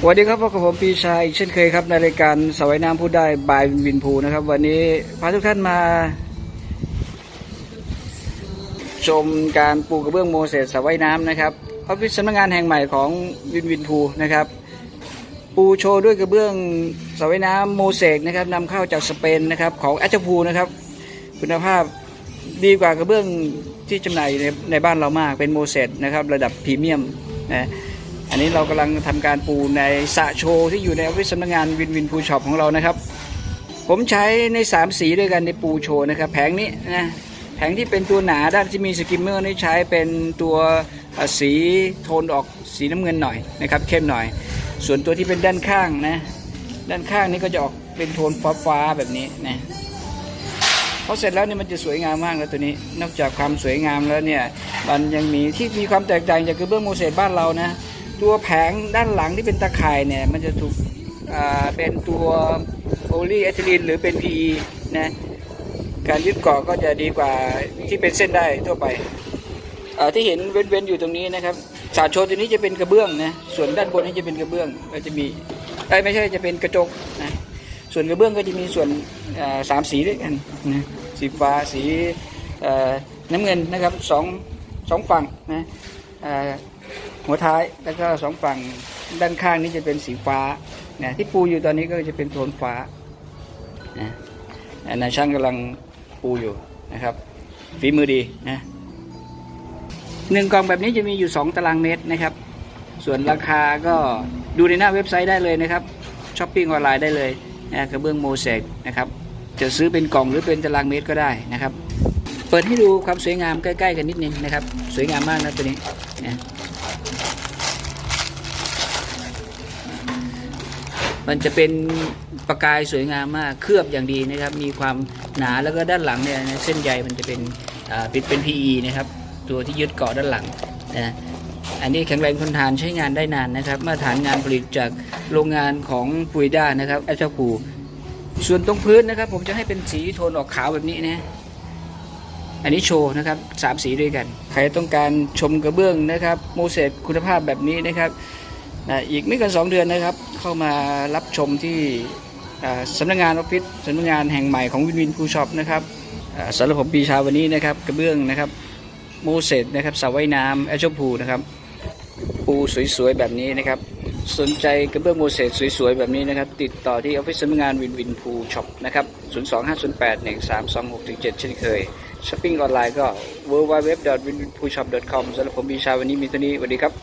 สวัสดีครับพบกับผมปีชายอีกเช่นเคยครับในรายการสวายน้ำพูดได้บายวินวินภูนะครับ วันนี้พาทุกท่านมา ชมการปูกระเบื้องโมเสสสวายน้ำนะครับออฟฟิศสำนักงานแห่งใหม่ของวินวินภูนะครับ ปูโชว์ด้วยกระเบื้องสวายน้ำโมเสกนะครับนำเข้าจากสเปนนะครับของแอชพูนะครับ คุณภาพดีกว่ากระเบื้องที่จำหน่ายในในบ้านเรามากเป็นโมเสสนะครับระดับพรีเมียมนะ นนี้เรากำลังทำการปูในสะโชว์ที่อยู่ในออฟฟิศสำนักงานวินวินภูช็อปของเรานะครับ ผมใช้ใน 3 สีด้วยกันในปูโชว์นะครับ แผงนี้นะแผงที่เป็นตัวหนาด้านที่มีสกิมเมอร์นี่ใช้เป็นตัวสีโทนออกสีน้ำเงินหน่อยนะครับเข้มหน่อย ส่วนตัวที่เป็นด้านข้างนะด้านข้างนี่ก็จะออกเป็นโทนฟ้าๆแบบนี้นะพอเสร็จแล้วเนี่ยมันจะสวยงามมากแล้วตัวนี้ นอกจากความสวยงามแล้วเนี่ยมันยังมีที่มีความแตกต่างจากกระเบื้องโมเสสบ้านเรานะ ตัวแผงด้านหลังที่เป็นตะข่ายเนี่ยมันจะถูกอ่าเป็นตัวโพลีเอทิลีนหรือเป็น PE นะการยึดเกาะก็จะดีกว่าที่เป็นเส้นได้ทั่วไปอ่าที่เห็นเว้นๆอยู่ตรงนี้นะครับสาโชตัวนี้จะเป็นกระเบื้องนะส่วนด้านบนนี่จะเป็นกระเบื้องก็จะมีเอ้ยไม่ใช่จะเป็นกระจกนะส่วนกระเบื้องก็จะมีส่วนอ่อสามสีด้วยกันนะสีฟ้าสีน้ำเงินนะครับสองสองฝั่งนะอ่อ หัวท้ายแล้วก็สองฝั่งด้านข้างนี้จะเป็นสีฟ้านะที่ปูอยู่ตอนนี้ก็จะเป็นโทนฟ้านะนายช่างกำลังปูอยู่นะครับฝีมือดีนะหนึ่งกล่องแบบนี้จะมีอยู่ 2 ตารางเมตรนะครับ ส่วนราคาก็ดูในหน้าเว็บไซต์ได้เลยนะครับช้อปปิ้งออนไลน์ได้เลยนะกระเบื้องโมเสกนะครับจะซื้อเป็นกล่องหรือเป็นตารางเมตรก็ได้นะครับ ปิดให้ดูความสวยงามใกล้ๆกันนิดนึงนะครับ สวยงามมากนะตัวนี้นะมันจะเป็นประกายสวยงามมากเคลือบอย่างดีนะครับ มีความหนาแล้วก็ด้านหลังเนี่ยเส้นใยมันจะเป็นอ่าเป็นเป็น PE นะครับ ตัวที่ยึดเกาะด้านหลังนะอันนี้แข็งแรงทนทานใช้งานได้นานนะครับ มาตรฐานงานผลิตจากโรงงานของปุยด้านะครับแอชพูส่วนตรงพื้นนะครับ ผมจะให้เป็นสีโทนออกขาวแบบนี้นะ อันนี้โชว์นะครับสามสีด้วยกัน ใครต้องการชมกระเบื้องนะครับโมเสสคุณภาพแบบนี้นะครับนะอีกไม่เกิน2 เดือนนะครับ เข้ามารับชมที่สำนักงานออฟฟิศสำนักงานแห่งใหม่ของวินวินฟูช็อปนะครับอ่าสำหรับผมปีชาวันนี้นะครับกระเบื้องนะครับโมเสสนะครับสระว่ายน้ำแอชพูนะครับปูสวยๆแบบนี้นะครับ สนใจกระเบื้องโมเสสสวยๆ แบบนี้นะครับ ติดต่อที่ออฟฟิศสำนักงานวินวินพูช็อปนะครับ 025081326-7 เช่นเคยช้อปปิ้งออนไลน์ก็ w w w w i n w i n p o o s h o p c o m สำหรับผมบีชาวันนี้มีเท่านี้สวัสดีครับ